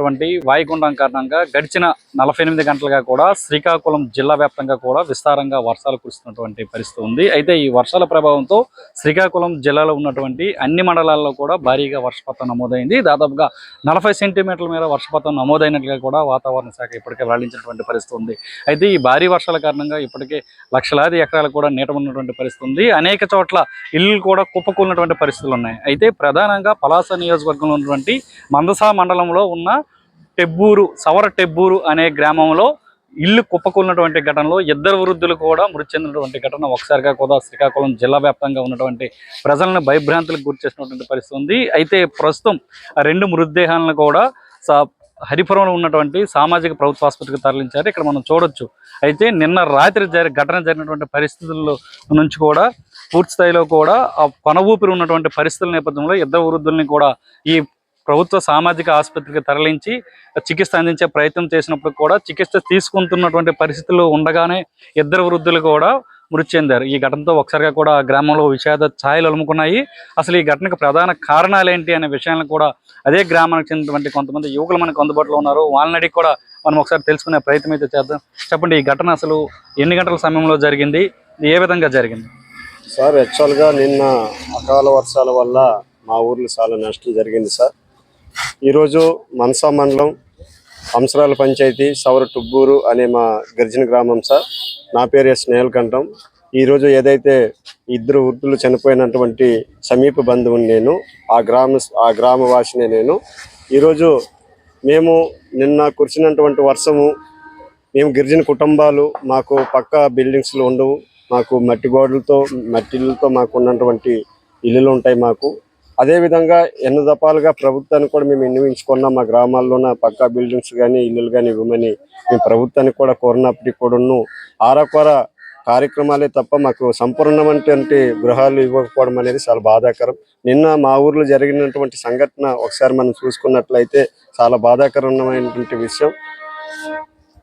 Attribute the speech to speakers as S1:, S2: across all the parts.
S1: ఉన్నటువంటి వాయుగుండం కారణంగా గడిచిన నలభై ఎనిమిది గంటలుగా కూడా శ్రీకాకుళం జిల్లా వ్యాప్తంగా కూడా విస్తారంగా వర్షాలు కురుస్తున్నటువంటి పరిస్థితి ఉంది. అయితే ఈ వర్షాల ప్రభావంతో శ్రీకాకుళం జిల్లాలో ఉన్నటువంటి అన్ని మండలాల్లో కూడా భారీగా వర్షపాతం నమోదైంది. దాదాపుగా నలభై సెంటీమీటర్ల మీద వర్షపాతం నమోదైనట్లుగా కూడా వాతావరణ శాఖ ఇప్పటికే వెల్లడించినటువంటి పరిస్థితి ఉంది. అయితే ఈ భారీ వర్షాల కారణంగా ఇప్పటికే లక్షలాది ఎకరాలు కూడా నీట ఉన్నటువంటి పరిస్థితి ఉంది. అనేక చోట్ల ఇల్లు కూడా కుప్పకూలినటువంటి పరిస్థితులు ఉన్నాయి. అయితే ప్రధానంగా పలాస నియోజకవర్గంలో ఉన్నటువంటి మందసా మండలంలో ఉన్న టెబ్బూరు సవర టెబ్బూరు అనే గ్రామంలో ఇల్లు కుప్పకూలినటువంటి ఘటనలో ఇద్దరు వృద్ధులు కూడా మృతి చెందినటువంటి ఘటన ఒకసారిగా కూడా శ్రీకాకుళం జిల్లా వ్యాప్తంగా ఉన్నటువంటి ప్రజలను భయభ్రాంతులకు గురి చేసినటువంటి పరిస్థితి ఉంది. అయితే ప్రస్తుతం రెండు మృతదేహాలను కూడా హరిపురంలో ఉన్నటువంటి సామాజిక ప్రభుత్వ ఆసుపత్రికి తరలించారు. ఇక్కడ మనం చూడొచ్చు. అయితే నిన్న రాత్రి జరి ఘటన జరిగినటువంటి పరిస్థితుల్లో నుంచి కూడా పూర్తి స్థాయిలో కూడా ఆ కొన ఊపిరి ఉన్నటువంటి పరిస్థితుల నేపథ్యంలో ఇద్దరు వృద్ధుల్ని కూడా ఈ ప్రభుత్వ సామాజిక ఆసుపత్రికి తరలించి చికిత్స అందించే ప్రయత్నం చేసినప్పుడు కూడా చికిత్స తీసుకుంటున్నటువంటి పరిస్థితులు ఉండగానే ఇద్దరు వృద్ధులు కూడా మృతి చెందారు. ఈ ఘటనతో ఒకసారిగా కూడా గ్రామంలో విషాద ఛాయలు అలుముకున్నాయి. అసలు ఈ ఘటనకు ప్రధాన కారణాలు ఏంటి అనే విషయాలను కూడా అదే గ్రామానికి చెందినటువంటి కొంతమంది యువకులు మనకు అందుబాటులో ఉన్నారు. వాళ్ళని కూడా మనం ఒకసారి తెలుసుకునే ప్రయత్నం అయితే చేద్దాం. చెప్పండి ఈ ఘటన అసలు ఎన్ని గంటల సమయంలో జరిగింది? ఏ విధంగా జరిగింది?
S2: సార్ యాక్చువల్గా నిన్న అకాల వర్షాల వల్ల మా ఊర్లో చాలా నష్టం జరిగింది సార్. ఈరోజు మనసా మండలం అంసరాల పంచాయతీ సౌర టుబ్బూరు అనే మా గిరిజన గ్రామం సార్. నా పేరు ఎస్ నేలకంఠం ఈరోజు ఏదైతే ఇద్దరు వృద్ధులు చనిపోయినటువంటి సమీప బంధువుని నేను ఆ గ్రామ ఆ గ్రామవాసినే నేను ఈరోజు మేము నిన్న కురిసినటువంటి వర్షము మేము గిరిజన కుటుంబాలు మాకు పక్క బిల్డింగ్స్లు ఉండవు మాకు మట్టి గోడలతో మట్టిలతో మాకు ఉన్నటువంటి ఇల్లులు ఉంటాయి మాకు. అదేవిధంగా ఎన్ని దఫాలుగా ప్రభుత్వాన్ని కూడా మేము వినియోగించుకున్నాం. మా గ్రామాల్లోన పక్కా బిల్డింగ్స్ కానీ ఇల్లులు కానీ ఇవ్వమని మేము ప్రభుత్వానికి కూడా కోరినప్పటికీ కూడాను. ఆరకొర కార్యక్రమాలే తప్ప మాకు సంపూర్ణమైనటువంటి గృహాలు ఇవ్వకపోవడం అనేది చాలా బాధాకరం. నిన్న మా ఊర్లో జరిగినటువంటి సంఘటన ఒకసారి మనం చూసుకున్నట్లయితే చాలా బాధాకరమైనటువంటి విషయం.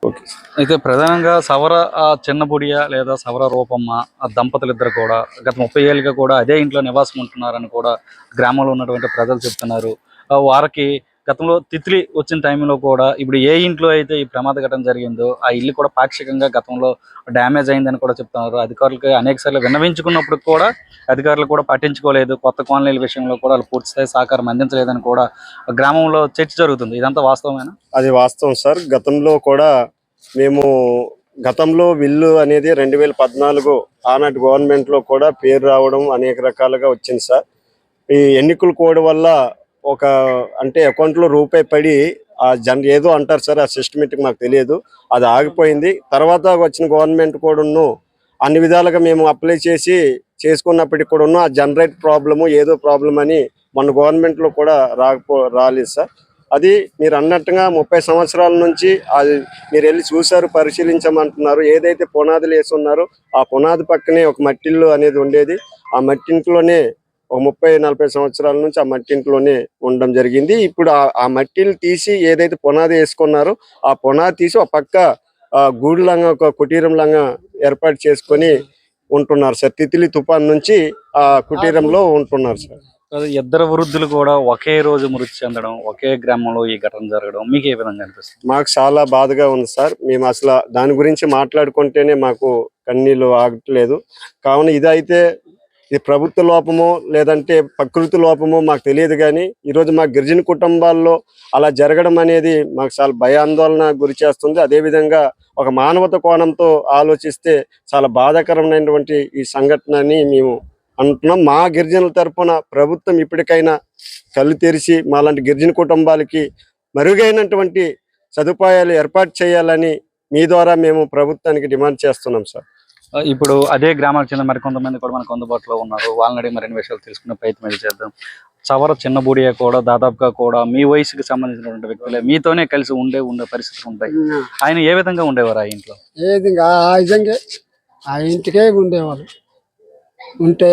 S2: ఓకే.
S1: అయితే ప్రధానంగా సవర ఆ చిన్నబుడియ లేదా సవర రూపమ్మ ఆ దంపతులు ఇద్దరు కూడా గత ముప్పై ఏళ్ళుగా కూడా అదే ఇంట్లో నివాసం ఉంటున్నారని కూడా గ్రామంలో ఉన్నటువంటి ప్రజలు చెప్తున్నారు. వారికి గతంలో తిత్లీ వచ్చిన టైంలో కూడా ఇప్పుడు ఏ ఇంట్లో అయితే ఈ ప్రమాద ఘటన జరిగిందో ఆ ఇల్లు కూడా పాక్షికంగా గతంలో డ్యామేజ్ అయిందని కూడా చెప్తున్నారు. అధికారులకి అనేక సార్లు విన్నవించుకున్నప్పుడు కూడా అధికారులు కూడా పట్టించుకోలేదు. కొత్త కాలనీల విషయంలో కూడా వాళ్ళు పూర్తిస్థాయి సహకారం అందించలేదని కూడా గ్రామంలో చర్చ జరుగుతుంది. ఇదంతా వాస్తవమేనా?
S2: అది వాస్తవం సార్. గతంలో కూడా మేము గతంలో విల్లు అనేది రెండు వేల పద్నాలుగు ఆనాటి గవర్నమెంట్లో కూడా పేరు రావడం అనేక రకాలుగా వచ్చింది సార్. ఈ ఎన్నికల కోడ్ వల్ల ఒక అంటే అకౌంట్లో రూపాయి పడి ఆ జన్ ఏదో అంటారు సార్ ఆ సిస్టమేటిక్ మాకు తెలియదు. అది ఆగిపోయింది. తర్వాత వచ్చిన గవర్నమెంట్ కూడాను అన్ని విధాలుగా మేము అప్లై చేసి చేసుకున్నప్పటికి కూడాను ఆ జనరేట్ ప్రాబ్లము ఏదో ప్రాబ్లం అని మన గవర్నమెంట్లో కూడా రాకపో రాలేదు సార్. అది మీరు అన్నట్టుగా ముప్పై సంవత్సరాల నుంచి అది మీరు వెళ్ళి చూశారు పరిశీలించమంటున్నారు. ఏదైతే పునాదులు వేసి ఉన్నారో ఆ పునాది పక్కనే ఒక మట్టిల్లు అనేది ఉండేది. ఆ మట్టింట్లోనే ఒక ముప్పై నలభై సంవత్సరాల నుంచి ఆ మట్టింట్లోనే ఉండడం జరిగింది. ఇప్పుడు ఆ- మట్టిలు తీసి ఏదైతే పునాది వేసుకున్నారో ఆ పునాది తీసి ఒక పక్క ఆ గూడులంగా ఒక కుటీరంలాగా ఏర్పాటు చేసుకొని ఉంటున్నారు సార్. తితిలి తుఫాన్ నుంచి ఆ కుటీరంలో ఉంటున్నారు సార్
S1: ఇద్దరు వృద్ధులు కూడా ఒకే రోజు మృతి చెందడం ఒకే గ్రామంలో ఈ ఘటన జరగడం మీకు ఏ విధంగా అనిపిస్తుంది?
S2: మాకు చాలా బాధగా ఉంది సార్. మేము అసలు దాని గురించి మాట్లాడుకుంటేనే మాకు కన్నీళ్ళు ఆగట్లేదు. కావున ఇదైతే ఇది ప్రభుత్వ లోపమో లేదంటే ప్రకృతి లోపమో మాకు తెలియదు కానీ ఈరోజు మా గిరిజన కుటుంబాల్లో అలా జరగడం అనేది మాకు చాలా భయాందోళన గురి చేస్తుంది. అదేవిధంగా ఒక మానవత కోణంతో ఆలోచిస్తే చాలా బాధాకరమైనటువంటి ఈ సంఘటనని మేము అంటున్నాం. మా గిరిజనుల తరపున ప్రభుత్వం ఇప్పటికైనా కళ్ళు తెరిచి మాలాంటి గిరిజన కుటుంబాలకి మెరుగైనటువంటి సదుపాయాలు ఏర్పాటు చేయాలని మీ ద్వారా మేము ప్రభుత్వానికి డిమాండ్ చేస్తున్నాం సార్.
S1: ఇప్పుడు అదే గ్రామాలకు చెందిన మరి కొంతమంది కూడా మనకు అందుబాటులో ఉన్నారు. వాళ్ళని అడిగి మరిన్ని విషయాలు తెలుసుకునే ప్రయత్నం చేద్దాం. చవర చిన్న బూడియ కూడా దాదాపుగా కూడా మీ వయసుకి సంబంధించినటువంటి వ్యక్తులే మీతోనే కలిసి ఉండే ఉండే పరిస్థితులు ఉంటాయి. ఆయన ఏ విధంగా ఉండేవారు ఆ ఇంట్లో?
S3: ఏది ఇంకా ఆ విధంగా ఆ ఇంటికే ఉండేవాళ్ళు. ఉంటే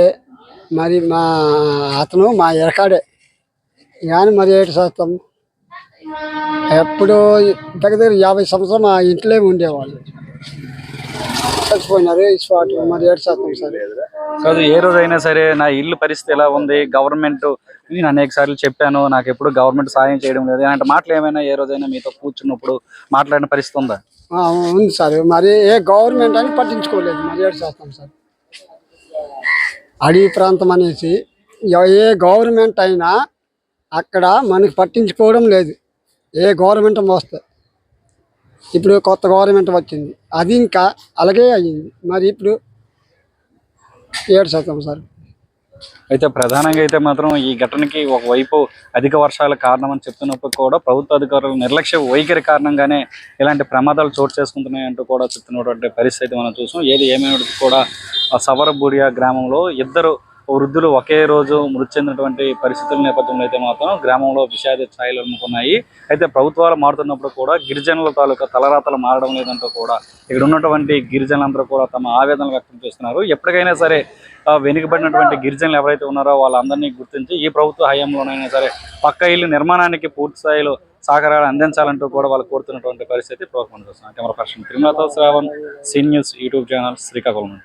S3: మరి మా అతను మా ఎరకాడే. కానీ మరి ఏడు శాతం ఎప్పుడు దగ్గర దగ్గర యాభై సంవత్సరం ఆ ఇంట్లో ఉండేవాళ్ళు. చచ్చిపోయినారు ఈ స్పాట్ మరి ఏడు శాతం సరే.
S1: కాదు ఏ రోజైనా సరే నా ఇల్లు పరిస్థితి ఎలా ఉంది? గవర్నమెంట్ నేను అనేక సార్లు చెప్పాను నాకు ఎప్పుడు గవర్నమెంట్ సాయం చేయడం లేదు. ఇలాంటి మాటలు ఏమైనా ఏ రోజైనా మీతో కూర్చున్నప్పుడు మాట్లాడిన పరిస్థితి ఉందా?
S3: ఉంది సార్. మరి ఏ గవర్నమెంట్ అని పట్టించుకోలేదు మరి ఏడు చేస్తాం సార్. అడవి ప్రాంతం అనేసి ఏ గవర్నమెంట్ అయినా అక్కడ మనకి పట్టించుకోవడం లేదు. ఏ గవర్నమెంట్ వస్తే ఇప్పుడు కొత్త గవర్నమెంట్ వచ్చింది. అది ఇంకా అలాగే అయ్యింది. మరి ఇప్పుడు ఏడు శాతం సార్.
S1: అయితే ప్రధానంగా అయితే మాత్రం ఈ ఘటనకి ఒకవైపు అధిక వర్షాల కారణం అని చెప్తున్నప్పుడు కూడా ప్రభుత్వ అధికారుల నిర్లక్ష్య వైఖరి కారణంగానే ఇలాంటి ప్రమాదాలు చోటు చేసుకుంటున్నాయి అంటూ కూడా చెప్తున్నటువంటి పరిస్థితి మనం చూసాం. ఏది ఏమైనప్పటికీ కూడా సవరబూడియా గ్రామంలో ఇద్దరు వృద్ధులు ఒకే రోజు మృతి చెందినటువంటి పరిస్థితుల నేపథ్యంలో అయితే మాత్రం గ్రామంలో విషాద ఛాయలు అమ్ముకున్నాయి. అయితే ప్రభుత్వాలు మారుతున్నప్పుడు కూడా గిరిజనుల తాలూకా తలరాతలు మారడం లేదంటూ కూడా ఇక్కడ ఉన్నటువంటి గిరిజనులందరూ కూడా తమ ఆవేదనలు వ్యక్తం చేస్తున్నారు. ఎప్పటికైనా సరే వెనుకబడినటువంటి గిరిజనులు ఎవరైతే ఉన్నారో వాళ్ళందరినీ గుర్తించి ఈ ప్రభుత్వ హయాంలోనైనా సరే పక్క ఇల్లు నిర్మాణానికి పూర్తి స్థాయిలో సహకారాలు అందించాలంటూ కూడా వాళ్ళు కోరుతున్నటువంటి పరిస్థితి ఇప్పుడు మనం చూస్తున్నాం camera person తిరుమలతో Shravan C news YouTube channel Srikakulam